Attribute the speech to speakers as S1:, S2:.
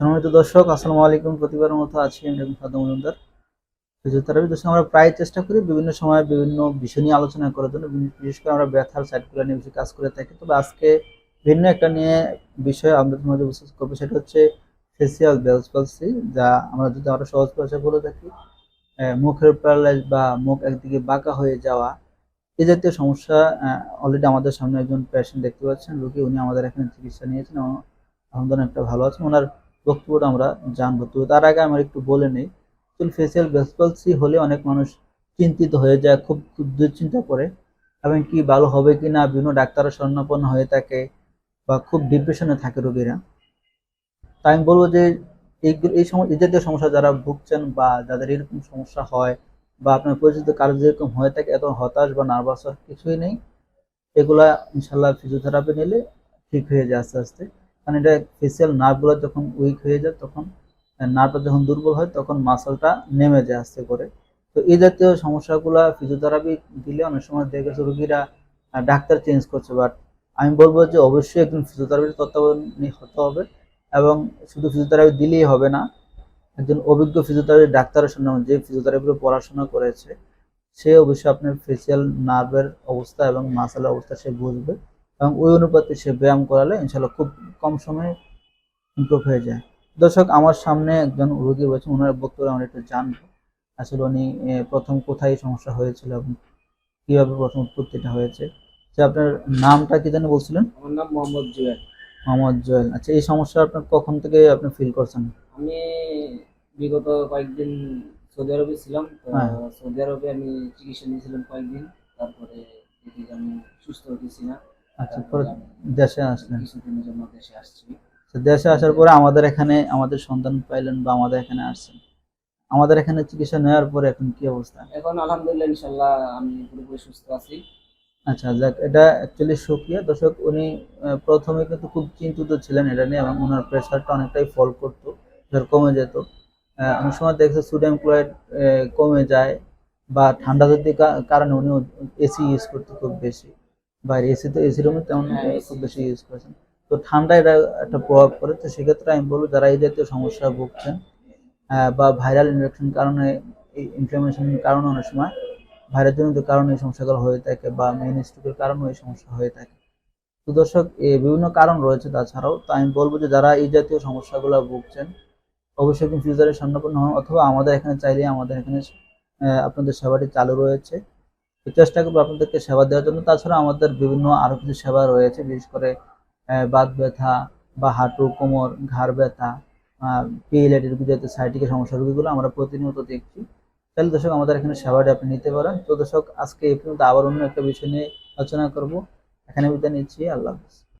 S1: সম্মানিত দর্শক, আসসালামু আলাইকুম। প্রতিবারের মতো আছি আমি সাদ্দাম মজুমদার। ফিজিওথেরাপি দর্শক, আমরা প্রায় চেষ্টা করি বিভিন্ন সময় বিভিন্ন বিষয় নিয়ে আলোচনা করার জন্য, বিশেষ- করে আমরা ব্যথার সাইটগুলো নিয়ে বেশি কাজ করে থাকি। তবে আজকে ভিন্ন একটা নিয়ে বিষয় আমাদের মধ্যে বিশেষ করব, সেটা হচ্ছে ফেসিয়াল বেলস পালসি যা আমরা যদি আমরা সহজ ভাষায় বলে থাকি মুখের প্যারালাইজ বা মুখ একদিকে বাঁকা হয়ে যাওয়া এই জাতীয় সমস্যা অলরেডি আমাদের সামনে একজন পেশেন্ট দেখতে পাচ্ছেন, রোগী, উনি আমাদের এখানে চিকিৎসা নিয়েছেন এবং আলহামদুলিল্লাহ একটা ভালো আছে ওনার বক্তব্যটা আমরা জানব। তো তার আগে আমার একটু বলে নেই ফেসিয়াল বেসপালসি হলে অনেক মানুষ চিন্তিত হয়ে যায়, খুব খুব দুশ্চিন্তা করে। এবং কি ভালো হবে কি না, বিভিন্ন ডাক্তারের স্বর্ণাপন্ন হয়ে থাকে বা খুব ডিপ্রেশনে থাকে রোগীরা। তাই আমি বলব যে এই এই সময় এই জাতীয় সমস্যা যারা ভুগছেন বা যাদের এরকম সমস্যা হয় বা আপনার পরিচিত কারও যেরকম হয়ে থাকে, এত হতাশ বা নার্ভাস কিছুই নেই। এগুলা ইনশাল্লাহ ফিজিওথেরাপি নিলে ঠিক হয়ে যায় আস্তে আস্তে। কারণ এটা ফেসিয়াল নার্ভগুলো যখন উইক হয়ে যায়, তখন নার্ভটা যখন দুর্বল হয়, তখন মাসলটা নেমে যায় আস্তে করে। তো এই জাতীয় সমস্যাগুলো ফিজিওথেরাপি দিলে অনেক সময় দেখে গেছে রোগীরা ডাক্তার চেঞ্জ করছে। বাট আমি বলব যে অবশ্যই একজন ফিজিওথেরাপির তত্ত্বাবধানে হতে হবে এবং শুধু ফিজিওথেরাপি দিলেই হবে না, একজন অভিজ্ঞ ফিজিওথেরাপি ডাক্তারের সঙ্গে যে ফিজিওথেরাপির পড়াশোনা করেছে, সে অবশ্যই আপনার ফেসিয়াল নার্ভের অবস্থা এবং মাসেলের অবস্থা সে বুঝবে। এবং ওই অনুপাতে সে ব্যায়াম করালে ইনশাল্লাহ খুব কম সময়ে ইম্প্রুভ হয়ে যায়। দর্শক আমার সামনে একজন রোগী রয়েছে ওনার বক্তব্য আমরা একটু জানব। আসলে উনি প্রথম কোথায় সমস্যা হয়েছিল এবং কীভাবে প্রথম উৎপত্তিটা হয়েছে? যে আপনার নামটা কি জানি বলছিলেন?
S2: আমার নাম মোহাম্মদ জুয়েল।
S1: মোহাম্মদ জয়েল। আচ্ছা এই সমস্যা আপনার কখন থেকে আপনি ফিল করছেন?
S2: আমি বিগত কয়েকদিন সৌদি আরবে ছিলাম
S1: হ্যাঁ।
S2: সৌদি আরবে আমি চিকিৎসা নিয়েছিলাম কয়েকদিন। তারপরে আমি সুস্থ হতেছি না।
S1: আচ্ছা পরে দেশে আসলেন।
S2: কিছুদিনের জন্য দেশে আসছি।
S1: তো দেশে আসার পরে আমাদের এখানে আমাদের সন্তান পাইলেন বা আমাদের এখানে আসছেন। আমাদের এখানে চিকিৎসা নেওয়ার পরে এখন কি অবস্থা?
S2: এখন আলহামদুলিল্লাহ ইনশাল্লাহ আমি পুরোপুরি সুস্থ আছি।
S1: আচ্ছা যাক এটা অ্যাকচুয়ালি সুক্রিয়া দর্শক উনি প্রথমে কিন্তু খুব চিন্তিত ছিলেন এটা নিয়ে এবং ওনার প্রেশারটা অনেকটাই ফল করতো যার কমে যেত। অনেক সময় দেখছে সোডিয়াম ক্লোরাইড কমে যায় বা ঠান্ডা যদি কারণে উনি এসি ইউজ করতে খুব বেশি। বাইরে এসি তো এসি রুমে তেমন
S2: হ্যাঁ,
S1: খুব বেশি ইউজ করেছেন তো ঠান্ডা এটা একটা প্রভাব পড়ে। তো সেক্ষেত্রে আমি বলব যারা এই জাতীয় সমস্যা ভুগছেন বা ভাইরাল ইনফেকশন কারণে এই ইনফ্লামেশনের কারণে অনেক সময় ভাইরাস জনিত কারণে এই সমস্যাগুলো হয়ে থাকে বা মেইন স্ট্রোকের কারণে এই সমস্যা হয়ে থাকে। তো দর্শক এ বিভিন্ন কারণ রয়েছে তাছাড়াও। তো আমি বলব যে যারা এই জাতীয় সমস্যাগুলো ভুগছেন অবশ্যই কিন্তু ফিউচারে সন্ন্যাপন্ন হন অথবা আমাদের এখানে চাইলে আমাদের এখানে আপনাদের সেবাটি চালু রয়েছে। চেষ্টা করব আপনাদেরকে সেবা দেওয়ার জন্য। তাছাড়া আমাদের বিভিন্ন আরও কিছু সেবা রয়েছে, বিশেষ করে বাত ব্যথা বা হাঁটু, কোমর, ঘাড় ব্যথা এর জাতীয় সাইটিকে সমস্যা রুগীগুলো আমরা প্রতিনিয়ত দেখছি। তাহলে দর্শক, আমাদের এখানে সেবাটা আপনি নিতে পারেন। তো দর্শক, আজকে এই পর্যন্ত আবার অন্য একটা বিষয় নিয়ে আলোচনা করব। এখানে বিদায় নিচ্ছি। আল্লাহ হাফিজ।